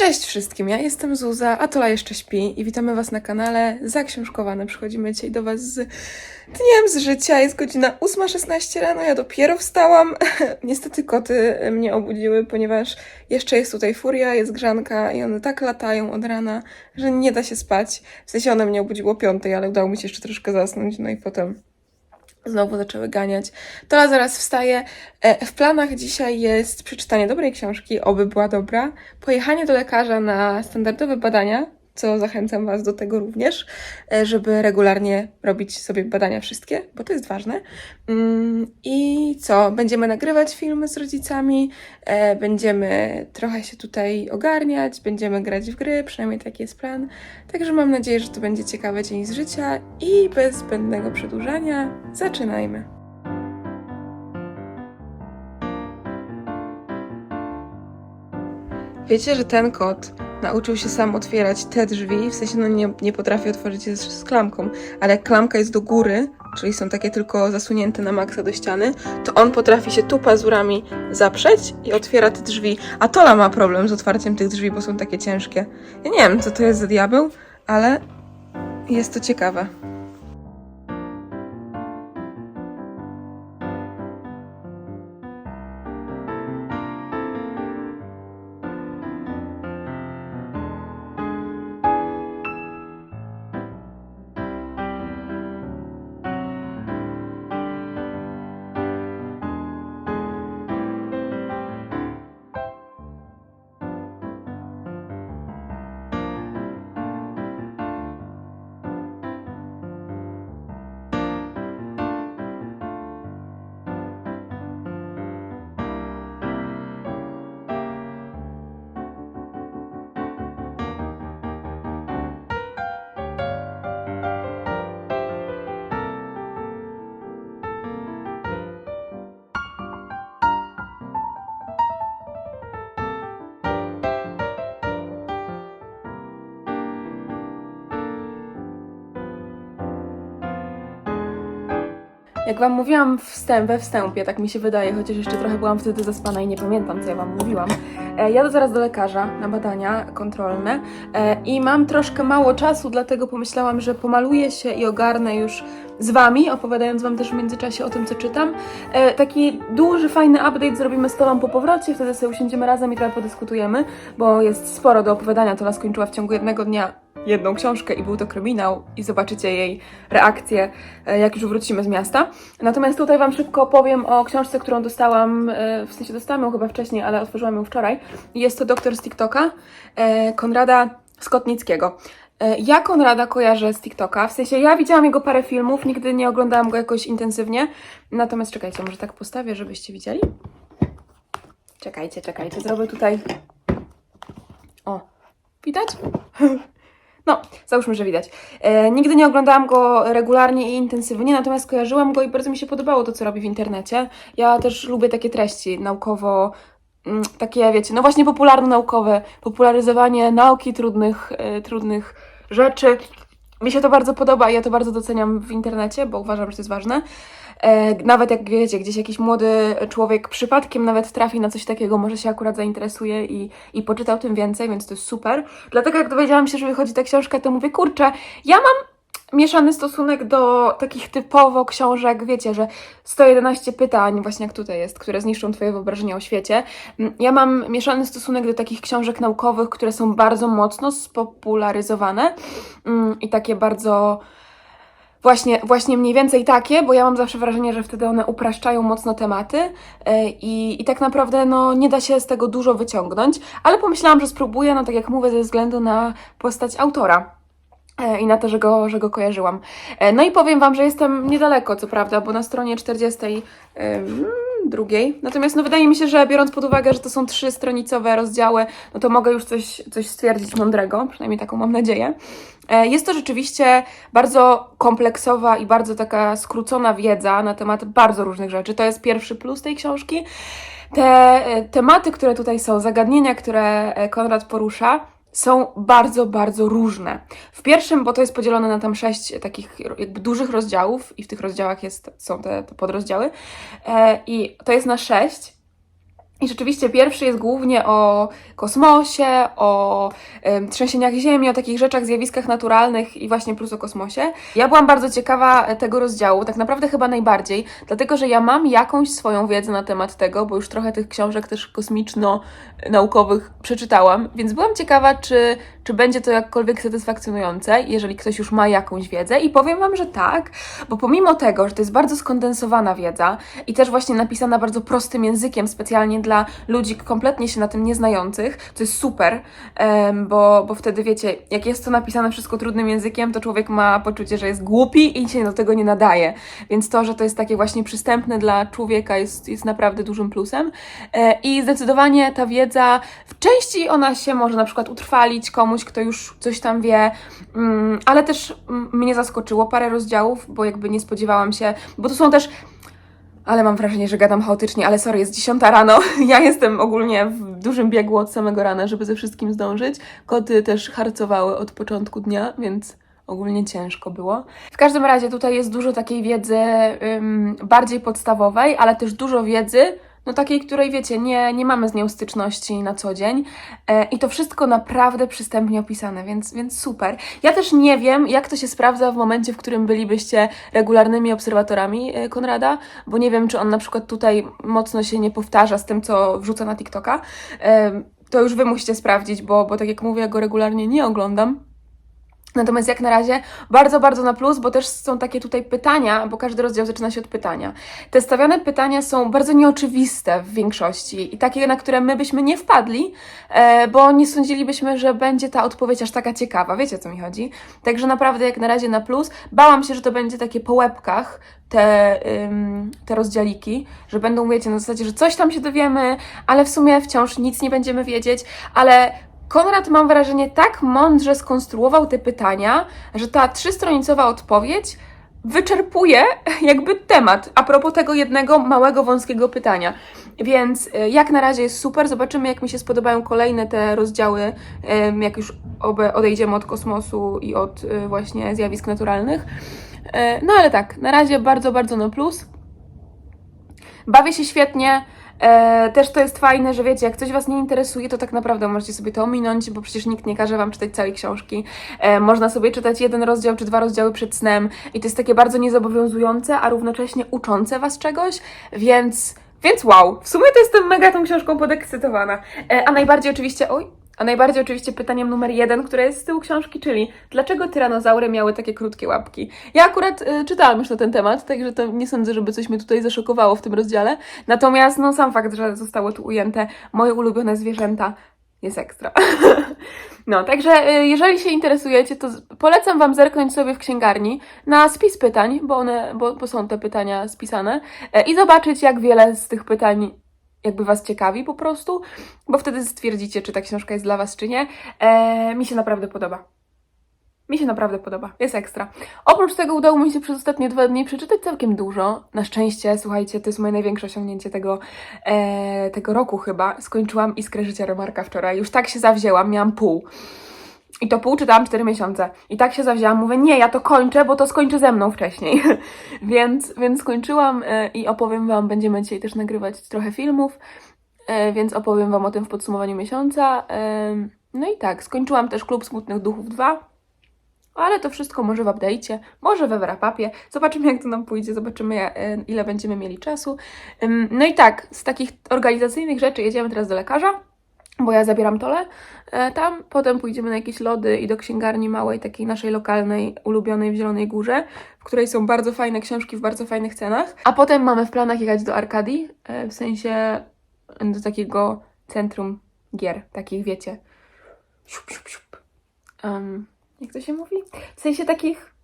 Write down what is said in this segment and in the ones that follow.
Cześć wszystkim, ja jestem Zuza, a Tola jeszcze śpi i witamy Was na kanale Zaksiążkowane. Przychodzimy dzisiaj do Was z dniem z życia. Jest godzina 8.16 rano, ja dopiero wstałam. Niestety koty mnie obudziły, ponieważ jeszcze jest tutaj furia, jest grzanka i one tak latają od rana, że nie da się spać. W sensie one mnie obudziło o 5, ale udało mi się jeszcze troszkę zasnąć, no i potem Znowu zaczęły ganiać. Tola zaraz wstaje. E, W planach dzisiaj jest przeczytanie dobrej książki, oby była dobra, pojechanie do lekarza na standardowe badania, co zachęcam Was do tego również, e, żeby regularnie robić sobie badania wszystkie, bo to jest ważne. Mm, I co? Będziemy nagrywać filmy z rodzicami, e, będziemy trochę się tutaj ogarniać, będziemy grać w gry, przynajmniej taki jest plan. Także mam nadzieję, że to będzie ciekawy dzień z życia i bez zbędnego przedłużania zaczynajmy. Wiecie, że ten kot nauczył się sam otwierać te drzwi, w sensie no nie, nie potrafi otworzyć je z, z klamką, ale jak klamka jest do góry, czyli są takie tylko zasunięte na maksa do ściany, to on potrafi się tu pazurami zaprzeć i otwiera te drzwi. A Tola ma problem z otwarciem tych drzwi, bo są takie ciężkie. Ja nie wiem, co to jest za diabeł, ale jest to ciekawe. Jak wam mówiłam wstęp, we wstępie, tak mi się wydaje, chociaż jeszcze trochę byłam wtedy zaspana i nie pamiętam, co ja wam mówiłam. E, jadę zaraz do lekarza na badania kontrolne e, i mam troszkę mało czasu, dlatego pomyślałam, że pomaluję się i ogarnę już z wami, opowiadając wam też w międzyczasie o tym, co czytam. E, taki duży, fajny update zrobimy z Tolą po powrocie, wtedy sobie usiądziemy razem i trochę podyskutujemy, bo jest sporo do opowiadania. Tola skończyła w ciągu jednego dnia jedną książkę i był to kryminał i zobaczycie jej reakcję, e, jak już wrócimy z miasta. Natomiast tutaj Wam szybko opowiem o książce, którą dostałam, e, w sensie dostałam ją chyba wcześniej, ale otworzyłam ją wczoraj. Jest to Doktor z TikToka, e, Konrada Skotnickiego. Ja Konrada kojarzę z TikToka, w sensie ja widziałam jego parę filmów, nigdy nie oglądałam go jakoś intensywnie. Natomiast czekajcie, może tak postawię, żebyście widzieli? Czekajcie, czekajcie, zrobię tutaj... O, widać? No, załóżmy, że widać. E, nigdy nie oglądałam go regularnie i intensywnie, natomiast kojarzyłam go i bardzo mi się podobało to, co robi w internecie. Ja też lubię takie treści naukowo, mm, takie wiecie, no właśnie popularno-naukowe, popularyzowanie nauki, trudnych, e, trudnych rzeczy. Mi się to bardzo podoba i ja to bardzo doceniam w internecie, bo uważam, że to jest ważne. E, nawet jak wiecie, gdzieś jakiś młody człowiek przypadkiem nawet trafi na coś takiego, może się akurat zainteresuje i, i poczyta o tym więcej, więc to jest super. Dlatego jak dowiedziałam się, że wychodzi ta książka, to mówię, kurczę, ja mam mieszany stosunek do takich typowo książek, wiecie, że 111 pytań, właśnie jak tutaj jest, które zniszczą Twoje wyobrażenie o świecie. Mm, Ja mam mieszany stosunek do takich książek naukowych, które są bardzo mocno spopularyzowane mm, i takie bardzo Właśnie, właśnie mniej więcej takie, bo ja mam zawsze wrażenie, że wtedy one upraszczają mocno tematy e, i, i tak naprawdę no, nie da się z tego dużo wyciągnąć, ale pomyślałam, że spróbuję, no tak jak mówię, ze względu na postać autora. e, I na to, że go, że go kojarzyłam. E, No i powiem Wam, że jestem niedaleko, co prawda, bo na stronie 42. Natomiast no, wydaje mi się, że biorąc pod uwagę, że to są trzy stronicowe rozdziały, no to mogę już coś, coś stwierdzić mądrego, przynajmniej taką mam nadzieję. E, Jest to rzeczywiście bardzo kompleksowa i bardzo taka skrócona wiedza na temat bardzo różnych rzeczy. To jest pierwszy plus tej książki. Te e, tematy, które tutaj są, zagadnienia, które e, Konrad porusza, są bardzo, bardzo różne. W pierwszym, bo to jest podzielone na tam sześć takich jakby dużych rozdziałów i w tych rozdziałach jest, są te, te podrozdziały i to jest na sześć. I rzeczywiście pierwszy jest głównie o kosmosie, o trzęsieniach ziemi, o takich rzeczach, zjawiskach naturalnych i właśnie plus o kosmosie. Ja byłam bardzo ciekawa e, tego rozdziału, tak naprawdę chyba najbardziej, dlatego że ja mam jakąś swoją wiedzę na temat tego, bo już trochę tych książek też kosmiczno-naukowych przeczytałam, więc byłam ciekawa, czy, czy będzie to jakkolwiek satysfakcjonujące, jeżeli ktoś już ma jakąś wiedzę. I powiem Wam, że tak, bo pomimo tego, że to jest bardzo skondensowana wiedza i też właśnie napisana bardzo prostym językiem, specjalnie dla ludzi kompletnie się na tym nieznających, co jest super, bo, bo wtedy wiecie, jak jest to napisane wszystko trudnym językiem, to człowiek ma poczucie, że jest głupi i się do tego nie nadaje. Więc to, że to jest takie właśnie przystępne dla człowieka, jest, jest naprawdę dużym plusem. E, I zdecydowanie ta wiedza, w części ona się może na przykład utrwalić komuś, kto już coś tam wie, mm, ale też mnie zaskoczyło parę rozdziałów, bo jakby nie spodziewałam się, bo to są też ale mam wrażenie, że gadam chaotycznie, ale sorry, jest 10 rano. Ja jestem ogólnie w dużym biegu od samego rana, żeby ze wszystkim zdążyć. Koty też harcowały od początku dnia, więc ogólnie ciężko było. W każdym razie tutaj jest dużo takiej wiedzy bardziej podstawowej, ale też dużo wiedzy, no takiej, której wiecie, nie, nie mamy z nią styczności na co dzień. E, I to wszystko naprawdę przystępnie opisane, więc, więc super. Ja też nie wiem, jak to się sprawdza w momencie, w którym bylibyście regularnymi obserwatorami e, Konrada, bo nie wiem, czy on na przykład tutaj mocno się nie powtarza z tym, co wrzuca na TikToka. E, To już Wy musicie sprawdzić, bo, bo tak jak mówię, ja go regularnie nie oglądam. Natomiast jak na razie bardzo, bardzo na plus, bo też są takie tutaj pytania, bo każdy rozdział zaczyna się od pytania. Te stawiane pytania są bardzo nieoczywiste w większości i takie, na które my byśmy nie wpadli, e, bo nie sądzilibyśmy, że będzie ta odpowiedź aż taka ciekawa. Wiecie o co mi chodzi? Także naprawdę jak na razie na plus. Bałam się, że to będzie takie po łebkach, te, ym, te rozdziałiki, że będą, wiecie, na zasadzie, że coś tam się dowiemy, ale w sumie wciąż nic nie będziemy wiedzieć, ale Konrad, mam wrażenie, tak mądrze skonstruował te pytania, że ta trzystronicowa odpowiedź wyczerpuje jakby temat a propos tego jednego małego, wąskiego pytania. Więc y, jak na razie jest super. Zobaczymy, jak mi się spodobają kolejne te rozdziały, jak już odejdziemy od kosmosu i od y, właśnie zjawisk naturalnych. Y, No ale tak, na razie bardzo, bardzo na plus. Bawię się świetnie. E, też to jest fajne, że wiecie, jak coś Was nie interesuje, to tak naprawdę możecie sobie to ominąć, bo przecież nikt nie każe Wam czytać całej książki. E, można sobie czytać jeden rozdział czy dwa rozdziały przed snem i to jest takie bardzo niezobowiązujące, a równocześnie uczące Was czegoś, więc... Więc wow, w sumie to jestem mega tą książką podekscytowana. E, a najbardziej oczywiście, oj, a najbardziej oczywiście pytaniem numer jeden, które jest z tyłu książki, czyli dlaczego tyranozaury miały takie krótkie łapki? Ja akurat y, czytałam już na ten temat, także to nie sądzę, żeby coś mnie tutaj zaszokowało w tym rozdziale. Natomiast no sam fakt, że zostało tu ujęte moje ulubione zwierzęta jest ekstra. No, także y, jeżeli się interesujecie, to polecam Wam zerknąć sobie w księgarni na spis pytań, bo one, bo, bo są te pytania spisane e, i zobaczyć, jak wiele z tych pytań jakby Was ciekawi po prostu, bo wtedy stwierdzicie, czy ta książka jest dla Was, czy nie. E, mi się naprawdę podoba. Mi się naprawdę podoba. Jest ekstra. Oprócz tego udało mi się przez ostatnie dwa dni przeczytać całkiem dużo. Na szczęście, słuchajcie, to jest moje największe osiągnięcie tego, e, tego roku chyba. Skończyłam Iskrę Życia Remarka wczoraj. Już tak się zawzięłam, miałam pół. I to pół czytałam 4 miesiące. I tak się zawzięłam, mówię, nie, ja to kończę, bo to skończy ze mną wcześniej. więc, więc skończyłam e, i opowiem Wam, będziemy dzisiaj też nagrywać trochę filmów, e, więc opowiem Wam o tym w podsumowaniu miesiąca. E, no i tak, skończyłam też Klub Smutnych Duchów 2. Ale to wszystko może w update'cie, może we wrapapie. Zobaczymy, jak to nam pójdzie, zobaczymy, ile będziemy mieli czasu. No i tak, z takich organizacyjnych rzeczy jedziemy teraz do lekarza, bo ja zabieram tole e, tam. Potem pójdziemy na jakieś lody i do księgarni małej, takiej naszej lokalnej, ulubionej w Zielonej Górze, w której są bardzo fajne książki w bardzo fajnych cenach. A potem mamy w planach jechać do Arkadii, e, w sensie do takiego centrum gier, takich wiecie. Siup, siup, siup. Em, jak to się mówi? W sensie takich,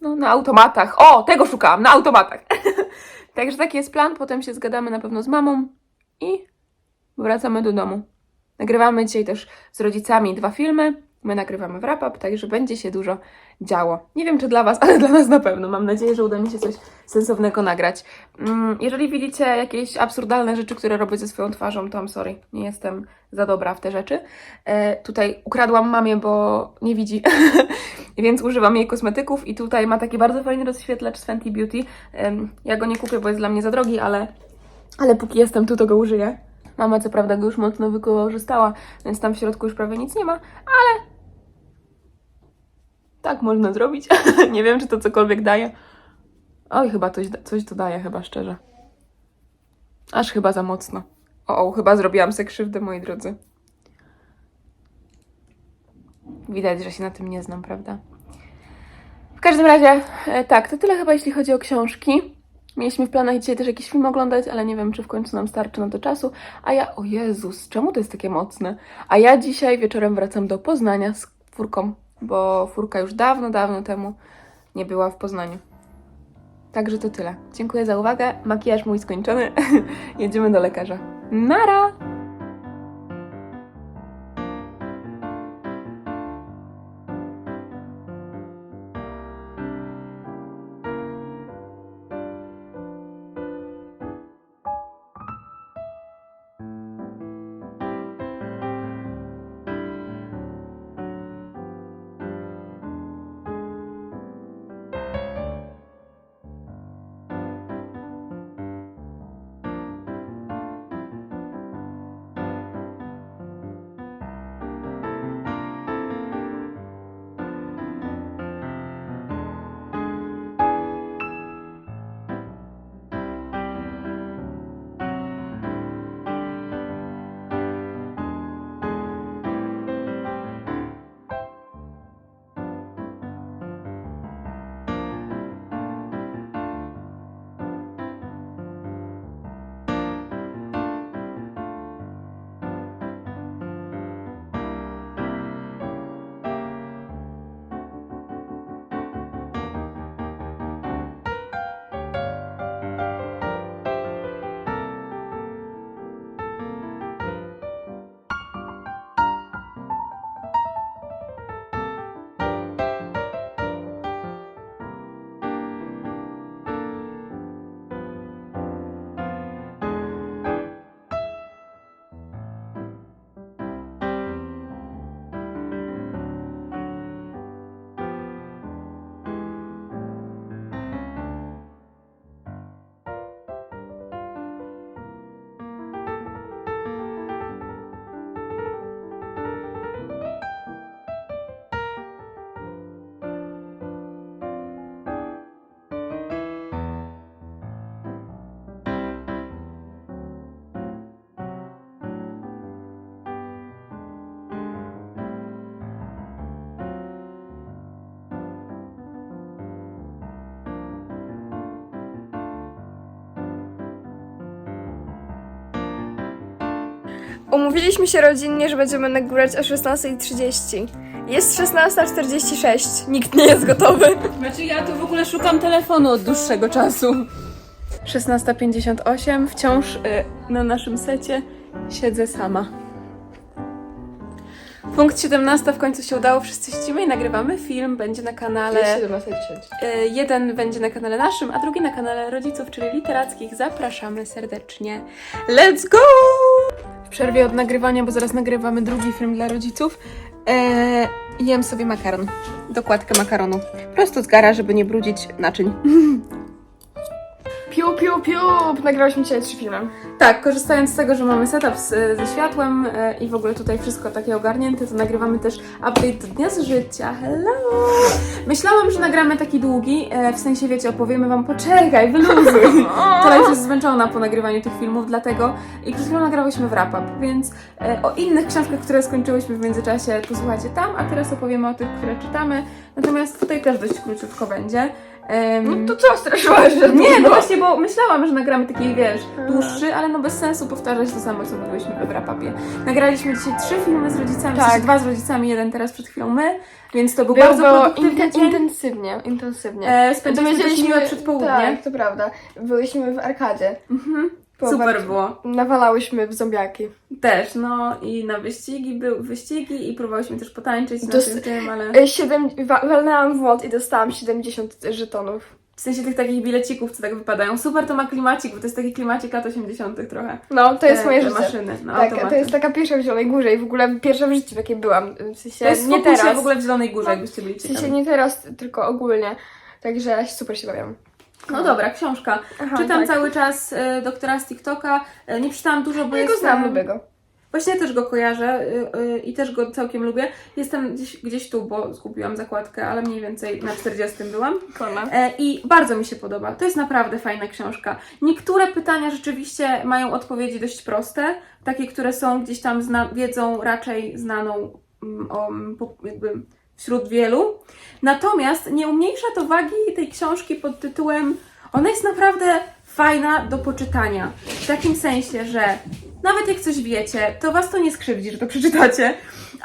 no na automatach. O, tego szukałam, na automatach. Także taki jest plan, potem się zgadamy na pewno z mamą i wracamy do domu. Nagrywamy dzisiaj też z rodzicami dwa filmy. My nagrywamy wrap-up, także będzie się dużo działo. Nie wiem, czy dla Was, ale dla nas na pewno. Mam nadzieję, że uda mi się coś sensownego nagrać. Mm, Jeżeli widzicie jakieś absurdalne rzeczy, które robię ze swoją twarzą, to I'm sorry, nie jestem za dobra w te rzeczy. E, tutaj ukradłam mamie, bo nie widzi, więc używam jej kosmetyków i tutaj ma taki bardzo fajny rozświetlacz z Fenty Beauty. Ja go nie kupię, bo jest dla mnie za drogi, ale, ale póki jestem tu, to go użyję. Mama co prawda go już mocno wykorzystała, więc tam w środku już prawie nic nie ma, ale tak można zrobić. nie wiem, czy to cokolwiek daje. Oj, chyba coś, coś to daje, chyba szczerze. Aż chyba za mocno. O, o, chyba zrobiłam sobie krzywdę, moi drodzy. Widać, że się na tym nie znam, prawda? W każdym razie, e, tak, to tyle chyba jeśli chodzi o książki. Mieliśmy w planach dzisiaj też jakiś film oglądać, ale nie wiem, czy w końcu nam starczy na to czasu. A ja, o Jezus, czemu to jest takie mocne? A ja dzisiaj wieczorem wracam do Poznania z furką, bo furka już dawno, dawno temu nie była w Poznaniu. Także to tyle. Dziękuję za uwagę. Makijaż mój skończony. Jedziemy do lekarza. Nara! Umówiliśmy się rodzinnie, że będziemy nagrywać o 16.30. Jest 16.46, nikt nie jest gotowy. Znaczy ja tu w ogóle szukam telefonu od dłuższego czasu. 16.58, wciąż y, na naszym secie siedzę sama. Punkt 17 w końcu się udało, wszyscy ścimy i nagrywamy film, będzie na kanale... Y, Jeden będzie na kanale naszym, a drugi na kanale rodziców, czyli literackich. Zapraszamy serdecznie. Let's go! Przerwie od nagrywania, bo zaraz nagrywamy drugi film dla rodziców, e, jem sobie makaron. Dokładkę makaronu. Prosto z gara, żeby nie brudzić naczyń. Piu, piu, piu! Nagrałyśmy dzisiaj trzy filmy. Tak, korzystając z tego, że mamy setup z, ze światłem e, i w ogóle tutaj wszystko takie ogarnięte, to nagrywamy też update dnia z życia. Hello! Myślałam, że nagramy taki długi, e, w sensie wiecie, opowiemy wam, poczekaj, wyluzuj. Tola już jest zmęczona po nagrywaniu tych filmów, dlatego i przed chwilą nagrałyśmy wrap-up, więc e, o innych książkach, które skończyłyśmy w międzyczasie, posłuchajcie tam, a teraz opowiemy o tych, które czytamy. Natomiast tutaj też dość króciutko będzie. Em, No to co, straszyłaś, że nie, no właśnie, bo myślałam, że nagramy taki, wiesz, dłuższy, ale no bez sensu powtarzać to samo, co mówiliśmy we wrapapie. Nagraliśmy dzisiaj trzy filmy z rodzicami, Tak. w dwa z rodzicami, jeden teraz przed chwilą my, więc to był Było, bardzo produktywny inten- dzień. intensywnie, intensywnie. E, spędziliśmy też miłe przedpołudnie. Tak, to prawda. Byliśmy w arkadzie. Mhm. Super było. Nawalałyśmy w zombiaki. Też, no i na wyścigi były wyścigi i próbowałyśmy też potańczyć na Dos- tym, tym, ale E, Siedem, wa- walnęłam w i dostałam 70 żetonów. w sensie tych takich bilecików, co tak wypadają. Super to ma klimacik, bo to jest taki klimacik lat 80 trochę. No, to jest Te- moje życie. maszyny, no tak, automaty. to jest taka pierwsza w Zielonej Górze i w ogóle pierwsza w życiu, w jakiej byłam. W sensie To jest nie teraz. w ogóle w Zielonej Górze, No, jakbyście byli W sensie ciekawi. nie teraz, tylko ogólnie. Także super się bawiam. No dobra, książka. Aha, Czytam tak. cały czas e, doktora z TikToka. E, nie czytałam dużo, bo Ja go jestem... znam, lubię go. Właśnie też go kojarzę y, y, i też go całkiem lubię. Jestem gdzieś, gdzieś tu, bo zgubiłam zakładkę, ale mniej więcej na 40 byłam. Kona. E, I bardzo mi się podoba. To jest naprawdę fajna książka. Niektóre pytania rzeczywiście mają odpowiedzi dość proste, takie, które są gdzieś tam zna- wiedzą raczej znaną mm, o, mm, po- jakby wśród wielu. Natomiast nie umniejsza to wagi tej książki pod tytułem ona jest naprawdę fajna do poczytania. W takim sensie, że nawet jak coś wiecie, to was to nie skrzywdzi, że to przeczytacie.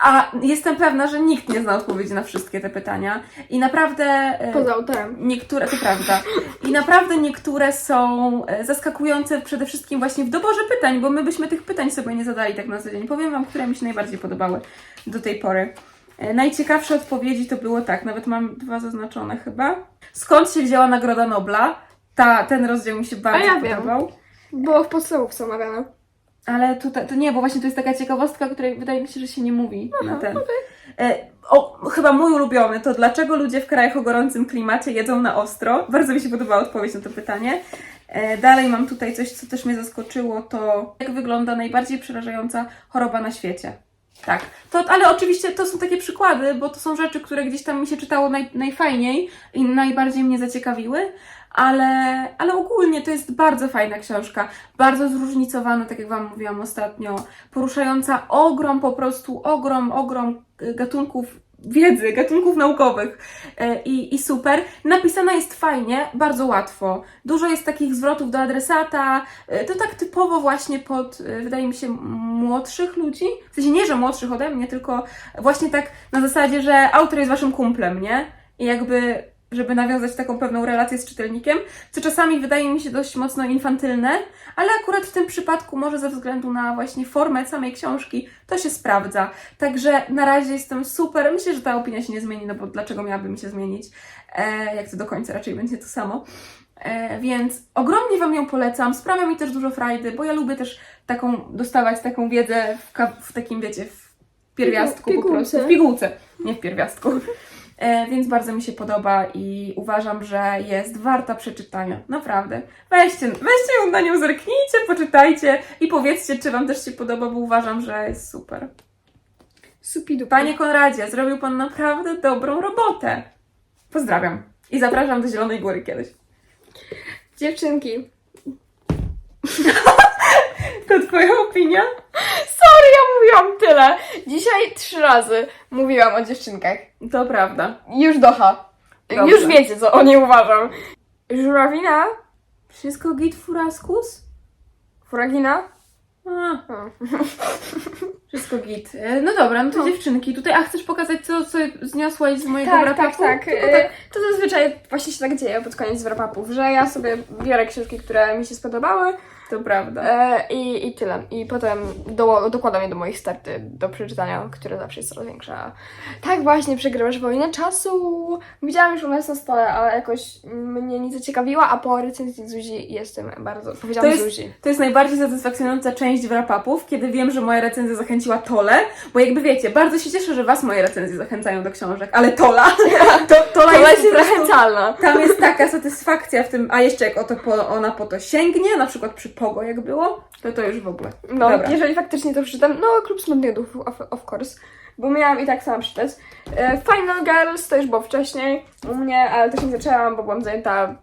A jestem pewna, że nikt nie zna odpowiedzi na wszystkie te pytania. I naprawdę. e, Poza autorem. Niektóre, to prawda. I naprawdę niektóre są e, zaskakujące przede wszystkim właśnie w doborze pytań, bo my byśmy tych pytań sobie nie zadali tak na co dzień. Powiem Wam, które mi się najbardziej podobały do tej pory. E, Najciekawsze odpowiedzi to było tak, nawet mam dwa zaznaczone chyba. Skąd się wzięła Nagroda Nobla? Ta, ten rozdział mi się bardzo ja wiem. podobał. Było w podstawówce omawiane. Ale tutaj, to nie, bo właśnie to jest taka ciekawostka, której wydaje mi się, że się nie mówi na ten. E, o, chyba mój ulubiony to dlaczego ludzie w krajach o gorącym klimacie jedzą na ostro? Bardzo mi się podobała odpowiedź na to pytanie. E, dalej mam tutaj coś, co też mnie zaskoczyło, to jak wygląda najbardziej przerażająca choroba na świecie. Tak, to, ale oczywiście to są takie przykłady, bo to są rzeczy, które gdzieś tam mi się czytało naj, najfajniej i najbardziej mnie zaciekawiły, ale, ale ogólnie to jest bardzo fajna książka, bardzo zróżnicowana, tak jak Wam mówiłam ostatnio, poruszająca ogrom, po prostu ogrom, ogrom y, gatunków wiedzy, gatunków naukowych E, i, i super. Napisana jest fajnie, bardzo łatwo. Dużo jest takich zwrotów do adresata, e, to tak typowo właśnie pod, e, wydaje mi się, młodszych ludzi. W sensie nie, że młodszych ode mnie, tylko właśnie tak na zasadzie, że autor jest Waszym kumplem, nie? I jakby żeby nawiązać taką pewną relację z czytelnikiem, co czasami wydaje mi się dość mocno infantylne, ale akurat w tym przypadku może ze względu na właśnie formę samej książki to się sprawdza. Także na razie jestem super. Myślę, że ta opinia się nie zmieni, no bo dlaczego miałaby mi się zmienić? E, jak to do końca raczej będzie to samo. E, więc ogromnie Wam ją polecam. Sprawia mi też dużo frajdy, bo ja lubię też taką dostawać taką wiedzę w, w takim, wiecie, w pierwiastku po prostu. W pigułce, nie w pierwiastku. E, więc bardzo mi się podoba i uważam, że jest warta przeczytania. Naprawdę. Weźcie, weźcie ją na nią, zerknijcie, poczytajcie i powiedzcie, czy Wam też się podoba, bo uważam, że jest super. Supidu. Panie Konradzie, zrobił Pan naprawdę dobrą robotę. Pozdrawiam. I zapraszam do Zielonej Góry kiedyś. Dziewczynki. To Twoja opinia? Sorry, ja mówiłam tyle. Dzisiaj trzy razy mówiłam o dziewczynkach. To prawda. Już docha. Dobrze. Już wiecie, co o niej uważam. Żurawina? Wszystko git furaskus? Furagina? A, O. wszystko git. E, No dobra, no to No. dziewczynki. Tutaj, a chcesz pokazać, co, co zniosłaś z mojego Tak, wrapapu? tak, tak. Tylko E, To zazwyczaj właśnie się tak dzieje pod koniec wrapapów, że ja sobie biorę książki, które mi się spodobały To prawda. e, i, i tyle. I potem do, dokładam je do moich starty do przeczytania, które zawsze jest coraz większa. Tak właśnie, przegrywasz wojnę czasu. Widziałam już u nas na stole, ale jakoś mnie nie zaciekawiła, a po recenzji Zuzi jestem bardzo... Powiedziałam To jest- Zuzi. To jest najbardziej satysfakcjonująca część wrapapów, kiedy wiem, że moja recenzja zachęciła Tole, bo jakby wiecie, bardzo się cieszę, że Was moje recenzje zachęcają do książek, ale Tola, to, Tola To jest, jest zachęcalna. tam jest taka satysfakcja w tym, a jeszcze jak o to po, ona po to sięgnie, na przykład przy Pogo jak było, to to już w ogóle. No, Dobra. jeżeli faktycznie to przeczytam, no Klub Smutnych Duchów, of, of course, bo miałam i tak sama przeczytać. E, Final Girls to już było wcześniej u mnie, ale też nie zaczęłam, bo byłam zajęta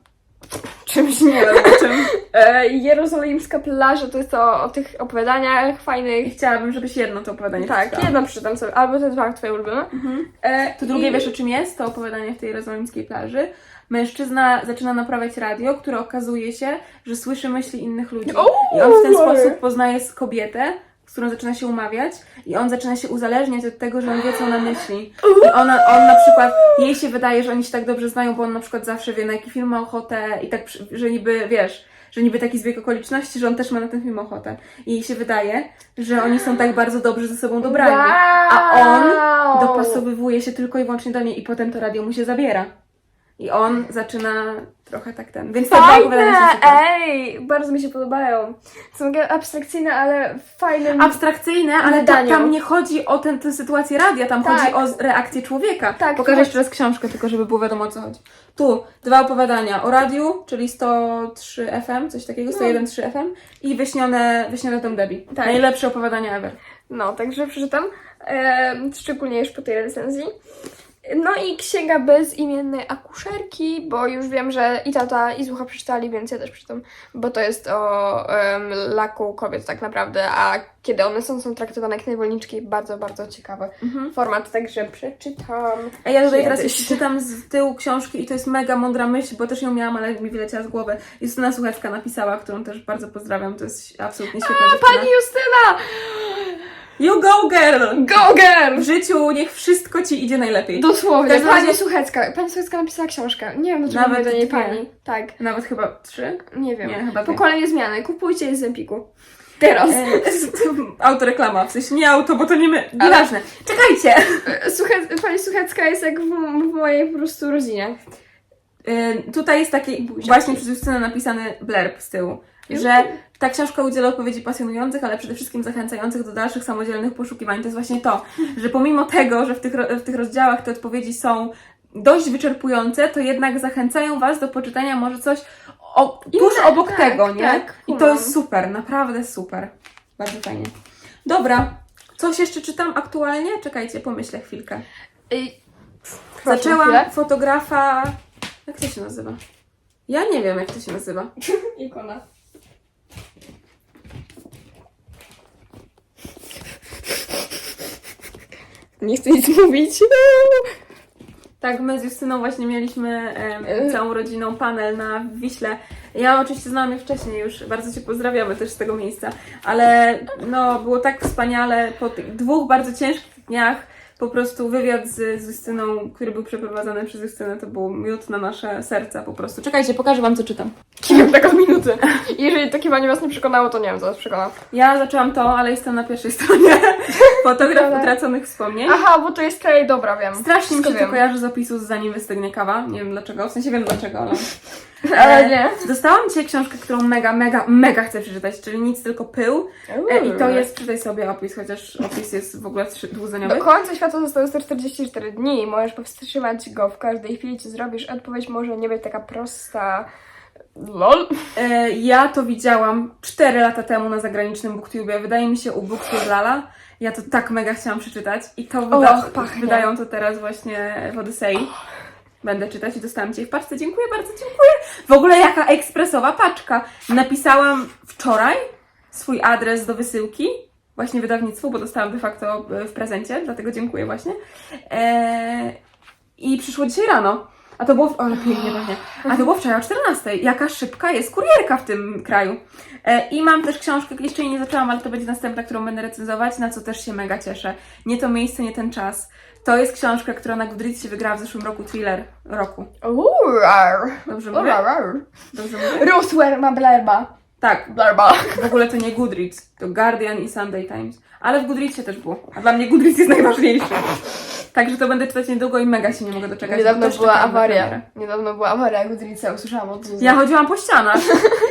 czymś nie wiem o czym. E, Jerozolimska plaża to jest to o tych opowiadaniach I fajnych. chciałabym, żebyś jedno to opowiadanie Tak, przeczytała. jedno przeczytam sobie, albo te dwa twoje ulubione. Mhm. E, To drugie i- wiesz o czym jest? To opowiadanie w tej jerozolimskiej plaży. Mężczyzna zaczyna naprawiać radio, które okazuje się, że słyszy myśli innych ludzi. I on w ten sposób poznaje kobietę, z którą zaczyna się umawiać i on zaczyna się uzależniać od tego, że on wie, co ona myśli. I ona, on na przykład, jej się wydaje, że oni się tak dobrze znają, bo on na przykład zawsze wie, na jaki film ma ochotę i tak, że niby, wiesz, że niby taki zbieg okoliczności, że on też ma na ten film ochotę. I jej się wydaje, że oni są tak bardzo dobrzy ze sobą dobrani. A on dopasowywuje się tylko i wyłącznie do niej i potem to radio mu się zabiera. I on zaczyna trochę tak ten. Więc opowiadania Fajne! Ej! Bardzo mi się podobają. Są takie abstrakcyjne, ale fajne. Abstrakcyjne, ale Wydaniu. tam nie chodzi o tę tę sytuację radia, tam Tak. chodzi o reakcję człowieka. Tak, Pokażę tak. jeszcze raz książkę, tylko żeby było wiadomo o co chodzi. Tu dwa opowiadania o radiu, czyli 103 FM, coś takiego, 101.3 FM i wyśnione, wyśnione Tom Debbie. Tak. Najlepsze opowiadania ever. No, także przeczytam. E, szczególnie już po tej recenzji. No i księga bezimiennej akuszerki, bo już wiem, że i tata, i słucha przeczytali, więc ja też przeczytam, bo to jest o em, laku kobiet tak naprawdę, a kiedy one są, są traktowane jak niewolniczki, bardzo, bardzo ciekawy format, także przeczytam. A ja tutaj teraz Kiedyś. jeszcze czytam z tyłu książki i to jest mega mądra myśl, bo też ją miałam, ale mi wyleciała z głowy. Justyna Słuchecka napisała, którą też bardzo pozdrawiam, to jest absolutnie świetna dziewczyna. Pani Justyna! You go girl! Go girl! W życiu niech wszystko ci idzie najlepiej. Dosłownie, każdym pani Słuchecka. Pani Słuchecka napisała książkę. Nie wiem, dlaczego Nawet mówię do niej dwie. pani. Tak, Nawet chyba trzy. nie wiem. Nie, chyba dwie. Pokolenie zmiany. Kupujcie je z Empiku. Teraz. E, Autoreklama, w sensie nie auto, bo to nie my. Nieważne. Czekajcie! Słuchaj, pani Słuchecka jest jak w, w mojej po prostu rodzinie. E, Tutaj jest taki Buziaki. właśnie przez Justynę napisany blurb z tyłu, że ta książka udziela odpowiedzi pasjonujących, ale przede wszystkim zachęcających do dalszych samodzielnych poszukiwań. To jest właśnie to, że pomimo tego, że w tych, w tych rozdziałach te odpowiedzi są dość wyczerpujące, to jednak zachęcają Was do poczytania może coś o, tuż obok tak, tego, nie? tak, I to jest super, naprawdę super. Bardzo fajnie. Dobra, coś jeszcze czytam aktualnie? Czekajcie, pomyślę chwilkę. I... Zaczęłam fotografa. Jak to się nazywa? Ja nie wiem, jak to się nazywa. Ikona. Nie chcę nic mówić. Tak, my z Justyną właśnie mieliśmy em, E. całą rodziną panel na Wiśle. Ja oczywiście znałam je wcześniej już, bardzo Cię pozdrawiamy też z tego miejsca, ale no, było tak wspaniale po tych dwóch bardzo ciężkich dniach. Po prostu wywiad z, z Justyną, który był przeprowadzany przez Justynę, to był miód na nasze serca po prostu. Czekajcie, pokażę Wam, co czytam. Kiwam taką minutę. Jeżeli to kiwanie was nie przekonało, to nie wiem, co was przekona. Ja zaczęłam to, ale jestem na pierwszej stronie. Fotograf utraconych wspomnień. Aha, bo to jest kraj dobra, wiem. Strasznie mi się to kojarzy z opisu zanim wystygnie kawa. Nie wiem dlaczego, w sensie wiem dlaczego, ale... Ale E, nie. Dostałam dzisiaj książkę, którą mega, mega, mega chcę przeczytać, czyli nic tylko pył. E, I to jest, przeczytaj sobie opis, chociaż opis jest w ogóle trzy- dwuzdaniowy. Do końca świata zostało 144 dni. Możesz powstrzymać go w każdej chwili, co zrobisz. Odpowiedź może nie być taka prosta. LOL. E, ja to widziałam 4 lata temu na zagranicznym booktubie. Wydaje mi się u Booktube Lala. Ja to tak mega chciałam przeczytać i to wyda- Och, pachnie. wydają to teraz właśnie w Odysei. Będę czytać i dostałam Cię w paczce. Dziękuję bardzo, dziękuję. W ogóle jaka ekspresowa paczka. Napisałam wczoraj swój adres do wysyłki. Właśnie wydawnictwu, bo dostałam de facto e, w prezencie, dlatego dziękuję właśnie. Eee, I przyszło dzisiaj rano. A to było, w... ale pięknie pachnie. A to było wczoraj o 14. Jaka szybka jest kurierka w tym kraju. E, I mam też książkę, jeszcze jej nie zaczęłam, ale to będzie następna, którą będę recenzować, na co też się mega cieszę. Nie to miejsce, nie ten czas. To jest książka, która na Goodreadsie wygrała w zeszłym roku thriller roku. Dobrze mówię? Dobrze mówię? Ruthwer ma blerba. Tak, Blerba. w ogóle to nie Goodreads, to Guardian i Sunday Times. Ale w Goodreadsie też było. A dla mnie Goodreads jest najważniejszy. Także to będę czytać niedługo i mega się nie mogę doczekać. Niedawno Też była czekam na awaria. premierę. Niedawno była awaria Goodreadsa, usłyszałam od Zuzy. Ja chodziłam po ścianach.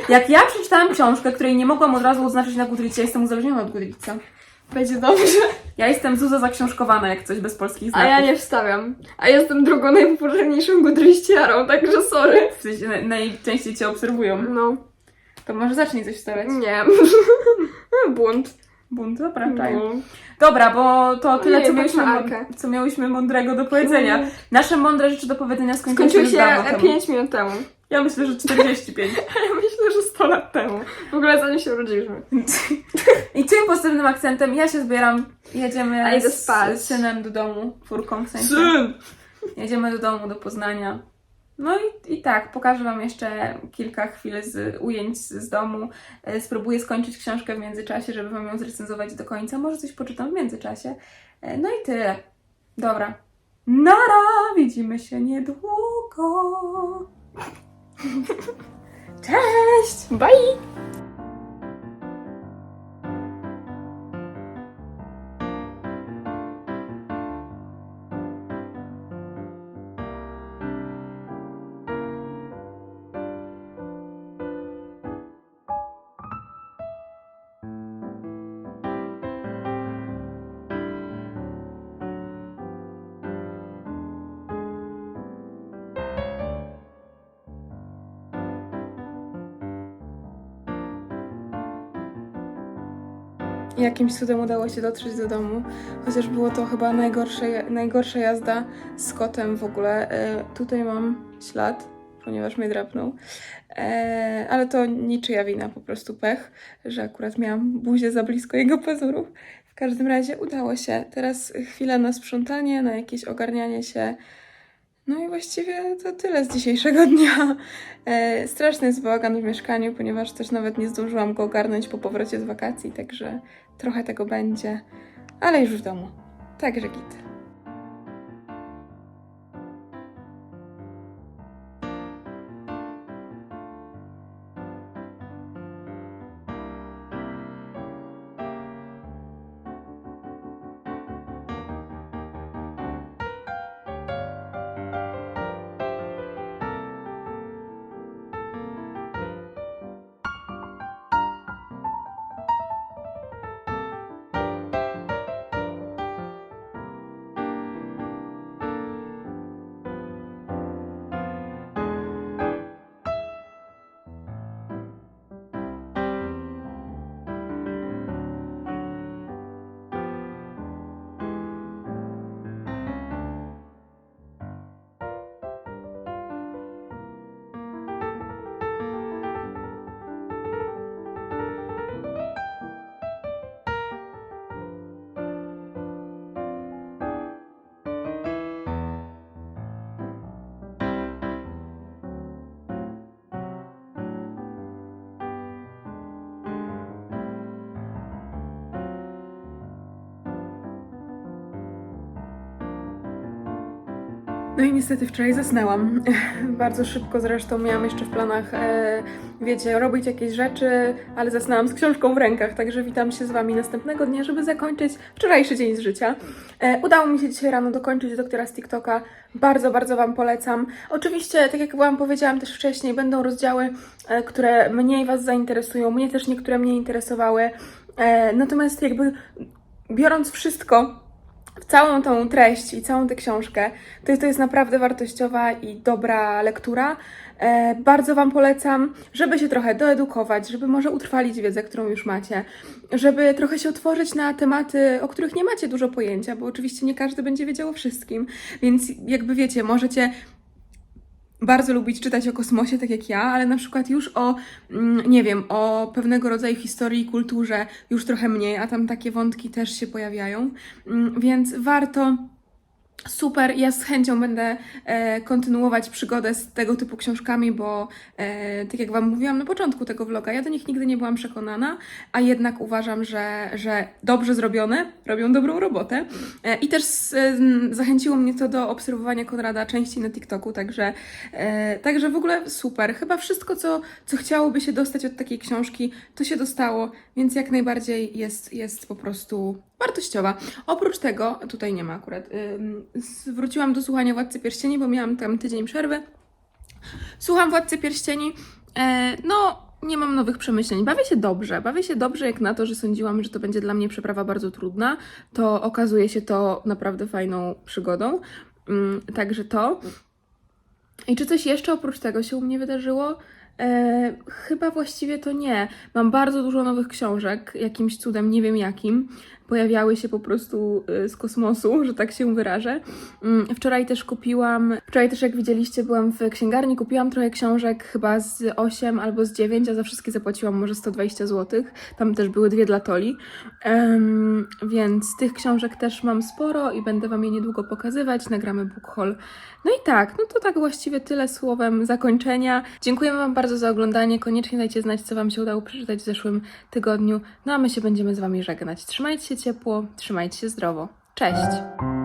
Jak ja przeczytałam książkę, której nie mogłam od razu oznaczyć na Goodreadsie, jestem uzależniona od Goodreadsa. Będzie dobrze. Ja jestem Zuza zaksiążkowana, jak coś bez polskich A znaków. ja nie wstawiam. A jestem drugą najpopularniejszą Goodreadziarą, także sorry. W sensie naj- najczęściej Cię obserwują. No, To może zacznij coś wstawiać. nie. Bunt. Bunt, dobra. No. Dobra, bo to tyle, Ojej, co, miałyśmy, co miałyśmy mądrego do powiedzenia. Mm. Nasze mądre rzeczy do powiedzenia skończyły się się dawno temu. 5 minut temu. Ja myślę, że 45. Ja myślę, że 100 lat temu. W ogóle zanim się urodziliśmy. I tym pozytywnym akcentem ja się zbieram. Jedziemy A z spać. synem do domu, furką w sensie. Jedziemy do domu, do Poznania. No i, i tak, pokażę Wam jeszcze kilka chwil z ujęć z, domu. E, Spróbuję skończyć książkę w międzyczasie, żeby Wam ją zrecenzować do końca. Może coś poczytam w międzyczasie. E, No i tyle. Dobra. Nara! Widzimy się niedługo. Cześć! Bye! Jakimś cudem udało się dotrzeć do domu, chociaż było to chyba najgorsze, najgorsza jazda z kotem w ogóle. E, tutaj mam ślad, ponieważ mnie drapnął, e, ale to niczyja wina, po prostu pech, że akurat miałam buzię za blisko jego pazurów. W każdym razie udało się. Teraz chwila na sprzątanie, na jakieś ogarnianie się. No i właściwie to tyle z dzisiejszego dnia. E, straszny jest bałagan w mieszkaniu, ponieważ też nawet nie zdążyłam go ogarnąć po powrocie z wakacji, także trochę tego będzie, ale już w domu. Także git. No i niestety wczoraj zasnęłam. Bardzo szybko zresztą miałam jeszcze w planach, e, wiecie, robić jakieś rzeczy, ale zasnęłam z książką w rękach, także witam się z Wami następnego dnia, żeby zakończyć wczorajszy dzień z życia. E, udało mi się dzisiaj rano dokończyć doktora z TikToka. Bardzo, bardzo Wam polecam. Oczywiście, tak jak Wam powiedziałam też wcześniej, będą rozdziały, e, które mniej Was zainteresują, mnie też niektóre mnie interesowały. E, natomiast jakby biorąc wszystko, całą tą treść i całą tę książkę, to jest, to jest naprawdę wartościowa i dobra lektura. E, bardzo Wam polecam, żeby się trochę doedukować, żeby może utrwalić wiedzę, którą już macie, żeby trochę się otworzyć na tematy, o których nie macie dużo pojęcia, bo oczywiście nie każdy będzie wiedział o wszystkim, więc jakby wiecie, możecie bardzo lubić czytać o kosmosie, tak jak ja, ale na przykład już o, mm, nie wiem, o pewnego rodzaju historii i kulturze już trochę mniej, a tam takie wątki też się pojawiają, Mm, więc warto. Super, ja z chęcią będę e, kontynuować przygodę z tego typu książkami, bo e, tak jak Wam mówiłam na początku tego vloga, ja do nich nigdy nie byłam przekonana, a jednak uważam, że, że dobrze zrobione robią dobrą robotę. E, I też s- m, zachęciło mnie to do obserwowania Konrada częściej na TikToku, także, e, także w ogóle super. Chyba wszystko, co, co chciałoby się dostać od takiej książki, to się dostało, więc jak najbardziej jest, jest po prostu wartościowa. Oprócz tego, tutaj nie ma akurat, s- wróciłam do słuchania Władcy Pierścieni, bo miałam tam tydzień przerwy. Słucham Władcy Pierścieni. E, no, nie mam nowych przemyśleń. Bawię się dobrze. Bawię się dobrze jak na to, że sądziłam, że to będzie dla mnie przeprawa bardzo trudna. To okazuje się to naprawdę fajną przygodą. Ym, także to. I czy coś jeszcze oprócz tego się u mnie wydarzyło? E, chyba właściwie to nie. Mam bardzo dużo nowych książek, jakimś cudem, nie wiem jakim. Pojawiały się po prostu y, z kosmosu, że tak się wyrażę. Mm, Wczoraj też kupiłam, wczoraj też jak widzieliście, byłam w księgarni, kupiłam trochę książek, chyba z 8 albo z 9, a za wszystkie zapłaciłam może 120 zł. Tam też były dwie dla Toli. Em, więc tych książek też mam sporo i będę Wam je niedługo pokazywać. Nagramy book haul. No i tak, no to tak właściwie tyle słowem zakończenia. Dziękujemy Wam bardzo za oglądanie. Koniecznie dajcie znać, co Wam się udało przeczytać w zeszłym tygodniu. No a my się będziemy z Wami żegnać. Trzymajcie się ciepło, trzymajcie się zdrowo. Cześć!